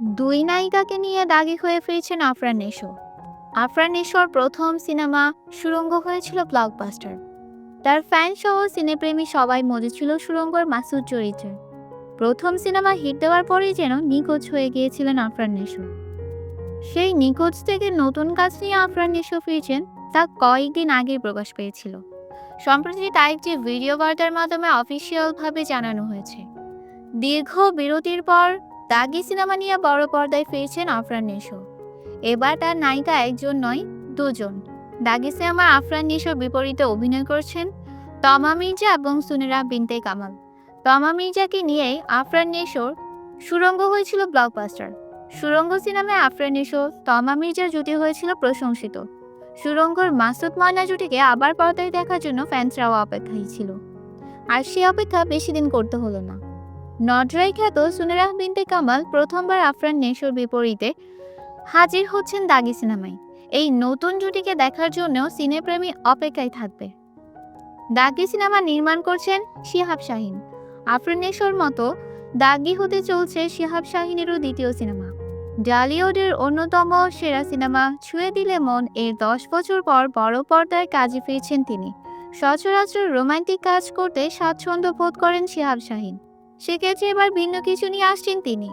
দুই নায়িকাকে নিয়ে দাগি হয়ে ফিরছেন আফরান নিশো আফরান নিশোর প্রথম সিনেমা সুরঙ্গ হয়েছিল ব্লকবাস্টার। তার ফ্যান সহ সিনেপ্রেমী সবাই মজেছিল সুরঙ্গর মাসুদ চরিত্রে। প্রথম সিনেমা হিট দেওয়ার পরেই যেন নিখোঁজ হয়ে গিয়েছিলেন আফরান নিশো সেই নিখোঁজ থেকে নতুন কাজ নিয়ে আফরান নিশো ফিরছেন তা কয়েকদিন আগেই প্রকাশ পেয়েছিল। সম্প্রতি তা একটি ভিডিও বার্তার মাধ্যমে অফিসিয়ালভাবে জানানো হয়েছে। দীর্ঘ বিরতির পর দাগি সিনেমা নিয়ে বড় পর্দায় ফিরছেন আফরান নিশো। এবার তার নায়িকা একজন নয়, দুজন। দাগি সিনেমা আফরান নিশোর বিপরীতে অভিনয় করছেন তমা মির্জা এবং সুনেরা বিনতে কামাল। তমা মির্জাকে নিয়েই আফরান নিশোর সুরঙ্গ হয়েছিল ব্লকবাস্টার। সুরঙ্গ সিনেমায় আফরান নিশো, তমা মির্জার জুটি হয়েছিল প্রশংসিত। সুরঙ্গর মাসুদ ময়না জুটিকে আবার পর্দায় দেখার জন্য ফ্যান্সরাও অপেক্ষায় ছিল। আর সে অপেক্ষা বেশি দিন করতে হলো না। নজরাই খ্যাত সুনেরাহ বিনতে কামাল প্রথমবার আফরান নেশোর বিপরীতে হাজির হচ্ছেন দাগি সিনেমায়। এই নতুন জুটিকে দেখার জন্য সিনেপ্রেমী অপেক্ষায় থাকবে। দাগি সিনেমা নির্মাণ করছেন শিহাব শাহিন। আফরান নেশোর মতো দাগি হতে চলছে শিহাব শাহিনেরও দ্বিতীয় সিনেমা। ডালিউডের অন্যতম সেরা সিনেমা ছুঁয়ে দিলে মন এর দশ বছর পর বড় পর্দায় কাজে ফিরছেন তিনি। সচরাচর রোমান্টিক কাজ করতে স্বাচ্ছন্দ্য বোধ করেন শিহাব শাহিন। সেক্ষেত্রে এবার ভিন্ন কিছু নিয়ে আসছেন তিনি।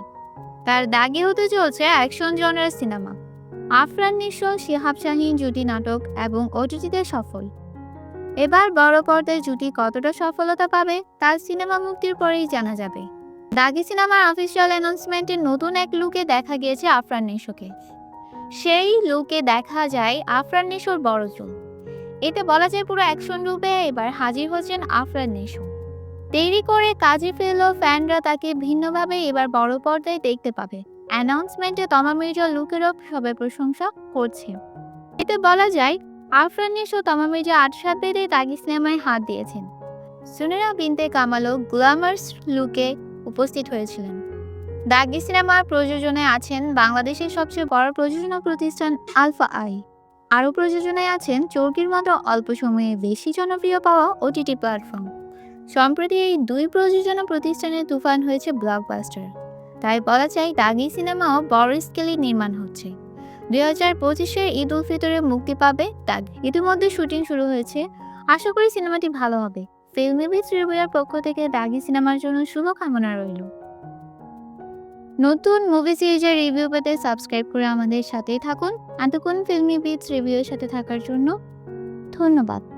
তার দাগে হতে চলছে অ্যাকশন জনের সিনেমা। আফরান নিশো শিহাব শাহিন জুটি নাটক এবং ওটিটিতে সফল। এবার বড় পর্দায় জুটি কতটা সফলতা পাবে তার সিনেমা মুক্তির পরেই জানা যাবে। দাগি সিনেমার অফিসিয়াল অ্যানাউন্সমেন্টের নতুন এক লুকে দেখা গিয়েছে আফরান নিশোকে সেই লুকে দেখা যায় আফরান নিশোর বড় চুল। এতে বলা যায় পুরো অ্যাকশন রূপে এবার হাজির হচ্ছেন আফরান নিশো দেরি করে কাজে ফেললেও ফ্যানরা তাকে ভিন্নভাবে এবার বড় পর্দায় দেখতে পাবে। অ্যানাউন্সমেন্টে তমা মির্জা লুকেরও সবাই প্রশংসা করছে। এতে বলা যায় আফরান ও তমা মির্জা আট সাত বেঁধে তাগি সিনেমায় হাত দিয়েছেন। সুনেরা বিনতে কামালও গ্ল্যামার্স লুকে উপস্থিত হয়েছিলেন। দাগি সিনেমার প্রযোজনায় আছেন বাংলাদেশের সবচেয়ে বড় প্রযোজনা প্রতিষ্ঠান আলফা আই। আরও প্রযোজনায় আছেন চরকির মতো অল্প সময়ে বেশি জনপ্রিয় পাওয়া ওটিটি প্ল্যাটফর্ম। সম্প্রতি এই দুই প্রযোজনা প্রতিষ্ঠানের তুফান হয়েছে ব্লকবাস্টার। তাই বলা যায়, দাগি সিনেমাও বড় স্কেলে নির্মাণ হচ্ছে। দুই হাজার পঁচিশের ঈদ উল ফিতরে মুক্তি পাবে দাগি। ইতিমধ্যে শুটিং শুরু হয়েছে। আশা করি সিনেমাটি ভালো হবে। ফিল্মি বিচ রিভিউয়ের পক্ষ থেকে দাগি সিনেমার জন্য শুভকামনা রইল। নতুন মুভি সিরিজের রিভিউ পেতে সাবস্ক্রাইব করে আমাদের সাথেই থাকুন। এতক্ষণ ফিল্মি বিচ রিভিউয়ের সাথে থাকার জন্য ধন্যবাদ।